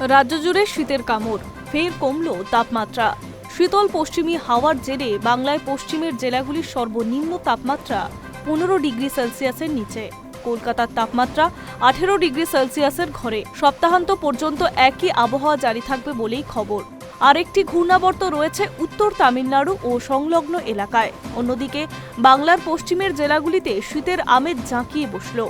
রাজ্য জুড়ে শীতের কামড়। ফের কমল তাপমাত্রা। শীতল পশ্চিমী হাওয়ার জেরে বাংলায় পশ্চিমের জেলাগুলির সর্বনিম্ন তাপমাত্রা পনেরো ডিগ্রি সেলসিয়াসের নিচে। কলকাতার তাপমাত্রা আঠেরো ডিগ্রি সেলসিয়াসের ঘরে। সপ্তাহান্ত পর্যন্ত একই আবহাওয়া জারি থাকবে বলেই খবর। আরেকটি ঘূর্ণাবর্ত রয়েছে উত্তর তামিলনাড়ু ও সংলগ্ন এলাকায়। অন্যদিকে, বাংলার পশ্চিমের জেলাগুলিতে শীতের আমেজ জাঁকিয়ে বসল।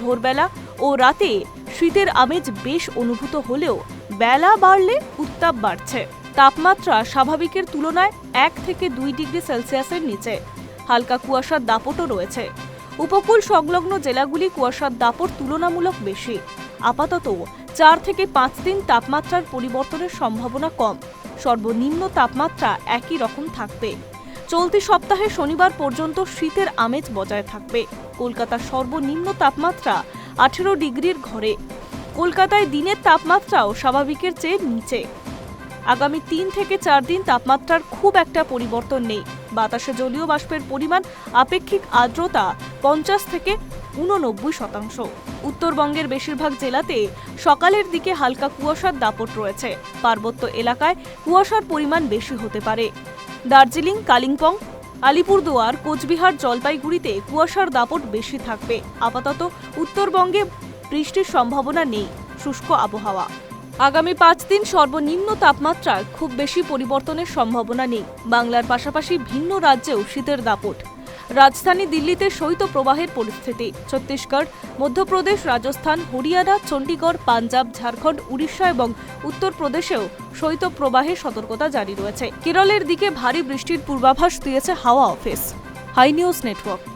ভোরবেলা ও রাতে শীতের আমেজ বেশ অনুভূত হলেও বেলা বাড়লে উত্তাপ বাড়ছে। তাপমাত্রা স্বাভাবিকের তুলনায় এক থেকে দুই ডিগ্রি সেলসিয়াসের নিচে। হালকা কুয়াশার দাপটও রয়েছে। উপকূল সংলগ্ন জেলাগুলি কুয়াশার দাপট তুলনামূলক বেশি। আপাতত চার থেকে পাঁচ দিন তাপমাত্রার পরিবর্তনের সম্ভাবনা কম। সর্বনিম্ন তাপমাত্রা একই রকম থাকবে। চলতি সপ্তাহে শনিবার পর্যন্ত শীতের আমেজ বজায় থাকবে। কলকাতার সর্বনিম্ন তাপমাত্রা আঠেরো ডিগ্রির ঘরে। কলকাতায় দিনের তাপমাত্রাও স্বাভাবিকের চেয়ে নিচে। আগামী তিন থেকে চার দিন তাপমাত্রার খুব একটা পরিবর্তন নেই। বাতাসে জলীয় বাষ্পের পরিমাণ, আপেক্ষিক আর্দ্রতা পঞ্চাশ থেকে উননব্বই শতাংশ। উত্তরবঙ্গের বেশিরভাগ জেলাতে সকালের দিকে হালকা কুয়াশার দাপট রয়েছে। পার্বত্য এলাকায় কুয়াশার পরিমাণ বেশি হতে পারে। দার্জিলিং, কালিম্পং আলিপুরদুয়ার, কোচবিহার, জলপাইগুড়িতে কুয়াশার দাপট বেশি থাকবে। আপাতত উত্তরবঙ্গে বৃষ্টির সম্ভাবনা নেই, শুষ্ক আবহাওয়া। আগামী পাঁচ দিন সর্বনিম্ন তাপমাত্রায় খুব বেশি পরিবর্তনের সম্ভাবনা নেই। বাংলার পাশাপাশি ভিন্ন রাজ্যেও শীতের দাপট। রাজধানী দিল্লিতে শৈত প্রবাহের পরিস্থিতি। ছত্তিশগড়, মধ্যপ্রদেশ, রাজস্থান, হরিয়ানা, চণ্ডীগড়, পাঞ্জাব, ঝাড়খণ্ড, উড়িষ্যা এবং উত্তরপ্রদেশেও প্রবাহে সতর্কতা জারি রয়েছে। কেরলের দিকে ভারী বৃষ্টির পূর্বাভাস দিয়েছে হাওয়া অফিস। High news network.